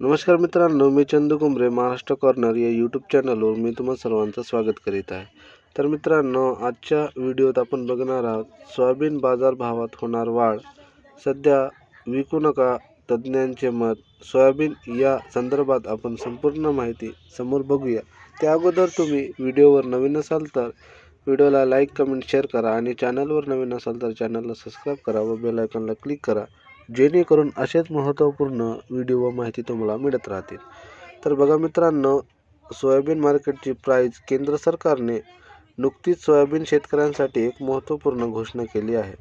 नमस्कार मित्रांनो मी चंदू कुंबरे महाराष्ट्र कॉर्नर या यूट्यूब चॅनलवर मी तुम्हा सर्वांचं स्वागत करीत आहे. तर मित्रांनो आजच्या व्हिडिओत आपण बघणार आहोत सोयाबीन बाजारभावात होणार वाढ. सध्या विकू नका तज्ज्ञांचे मत. सोयाबीन या संदर्भात आपण संपूर्ण माहिती समोर बघूया. त्या अगोदर तुम्ही व्हिडिओवर नवीन असाल तर व्हिडिओला लाईक कमेंट शेअर करा आणि चॅनलवर नवीन असाल तर चॅनलला सबस्क्राईब करा व बेल क्लिक करा. जेणेकरून असेच महत्त्वपूर्ण व्हिडिओ व माहिती तुम्हाला मिळत राहतील. तर बघा मित्रांनो सोयाबीन मार्केटची प्राईज केंद्र सरकारने नुकतीच सोयाबीन शेतकऱ्यांसाठी एक महत्त्वपूर्ण घोषणा केली आहे.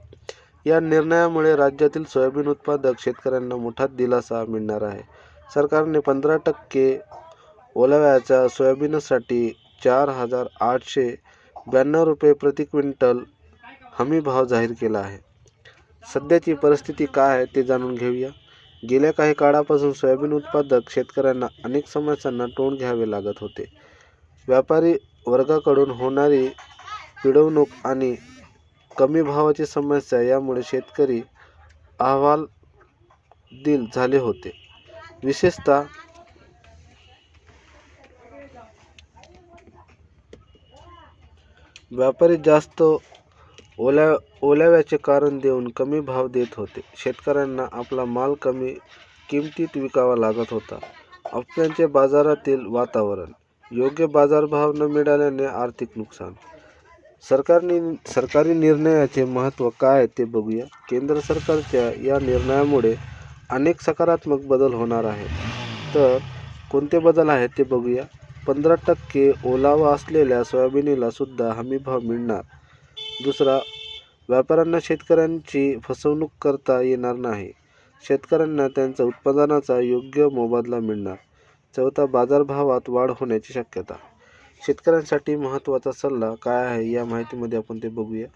या निर्णयामुळे राज्यातील सोयाबीन उत्पादक शेतकऱ्यांना मोठा दिलासा मिळणार आहे. सरकारने पंधरा टक्के ओलाव्याच्या सोयाबीनसाठी चार हजार आठशे ब्याण्णव रुपये प्रति क्विंटल हमी भाव जाहीर केला आहे. सध्याची परिस्थिती काय आहे ते जाणून घेऊया. गेल्या काही काळापासून सोयाबीन उत्पादक शेतकऱ्यांना अनेक समस्यांना तोंड घ्यावे लागत होते. व्यापारी वर्गाकडून होणारी पिळवणूक आणि कमी भावाची समस्या यामुळे शेतकरी अहवालदिल झाले होते. विशेषतः व्यापारी जास्त ओल्या ओलाव्याचे कारण देऊन कमी भाव देत होते. शेतकऱ्यांना आपला माल कमी किमतीत विकावा लागत होता. अफव्यांचे बाजारातील वातावरण योग्य बाजारभाव न मिळाल्याने आर्थिक नुकसान. सरकारने सरकारी निर्णयाचे महत्त्व काय आहे ते बघूया. केंद्र सरकारच्या या निर्णयामुळे अनेक सकारात्मक बदल होणार आहेत. तर कोणते बदल आहेत ते बघूया. पंधरा टक्के ओलावा असलेल्या सोयाबीनला सुद्धा हमी भाव मिळणार. दुसरा व्यापाऱ्यांना शेतकऱ्यांची फसवणूक करता येणार नाही. शेतकऱ्यांना त्यांच्या उत्पादनाचा योग्य मोबदला मिळणार. चौथा बाजारभावात वाढ होण्याची शक्यता. शेतकऱ्यांसाठी महत्त्वाचा सल्ला काय आहे या माहितीमध्ये आपण ते बघूया.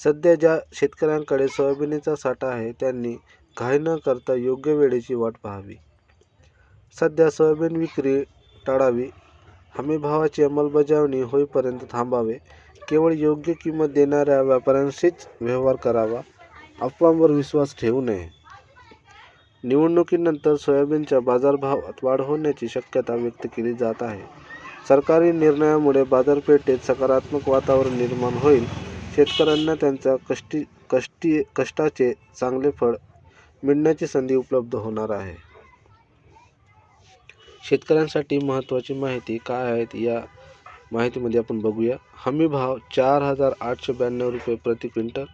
सध्या ज्या शेतकऱ्यांकडे सोयाबीनचा साठा आहे त्यांनी घाई न करता योग्य वेळेची वाट पाहावी. सध्या सोयाबीन विक्री टाळावी. हमीभावाची अंमलबजावणी होईपर्यंत थांबावे. केवळ योग्य किंमत देणाऱ्या व्यापाऱ्यांशीच व्यवहार करावा. अफवांवर विश्वास ठेवू नये. निवडणुकीनंतर सोयाबीनच्या बाजारभावात वाढ होण्याची शक्यता व्यक्त केली जात आहे. सरकारी निर्णयामुळे बाजारपेठेत सकारात्मक वातावरण निर्माण होईल. शेतकऱ्यांना त्यांच्या कष्टी कष्टी कष्टाचे चांगले फळ मिळण्याची संधी उपलब्ध होणार आहे. शेतकऱ्यांसाठी महत्त्वाची माहिती काय आहेत या माहितीमध्ये आपण बघूया. हमी भाव चार हजार आठशे ब्याण्णव रुपये प्रति क्विंटल.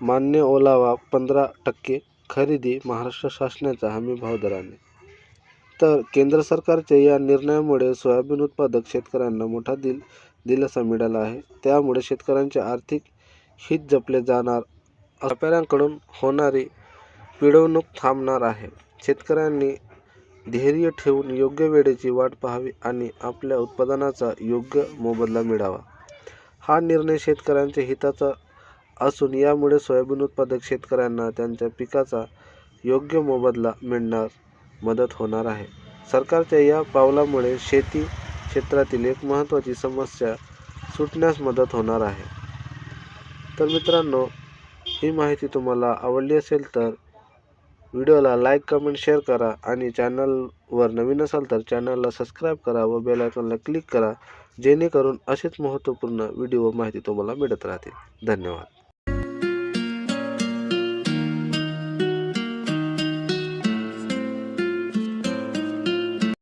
मान्य ओलावा पंधरा टक्के. खरेदी महाराष्ट्र शासनाचा हमी भाव दराने. तर केंद्र सरकारच्या या निर्णयामुळे सोयाबीन उत्पादक शेतकऱ्यांना मोठा दिल दिलासा मिळाला आहे. त्यामुळे शेतकऱ्यांचे आर्थिक हित जपले जाणार व्यापाऱ्यांकडून होणारी पिळवणूक थांबणार आहे. शेतकऱ्यांनी धैर्य ठेवून योग्य वेळेची वाट पाहावी आणि आपल्या उत्पादनाचा योग्य मोबदला मिळावा. हा निर्णय शेतकऱ्यांच्या हिताचा असून यामुळे सोयाबीन उत्पादक शेतकऱ्यांना त्यांच्या पिकाचा योग्य मोबदला मिळणार मदत होणार आहे. सरकारच्या या पावलामुळे शेती क्षेत्रातील एक महत्त्वाची समस्या सुटण्यास मदत होणार आहे. तर मित्रांनो ही माहिती तुम्हाला आवडली असेल तर व्हिडिओला लाईक कमेंट शेअर करा आणि चॅनलवर नवीन असाल तर चॅनलला सबस्क्राईब करा व बेल आयकॉनला क्लिक करा जेणेकरून असेच महत्त्वपूर्ण व्हिडिओ व माहिती तुम्हाला मिळत राहतील. धन्यवाद.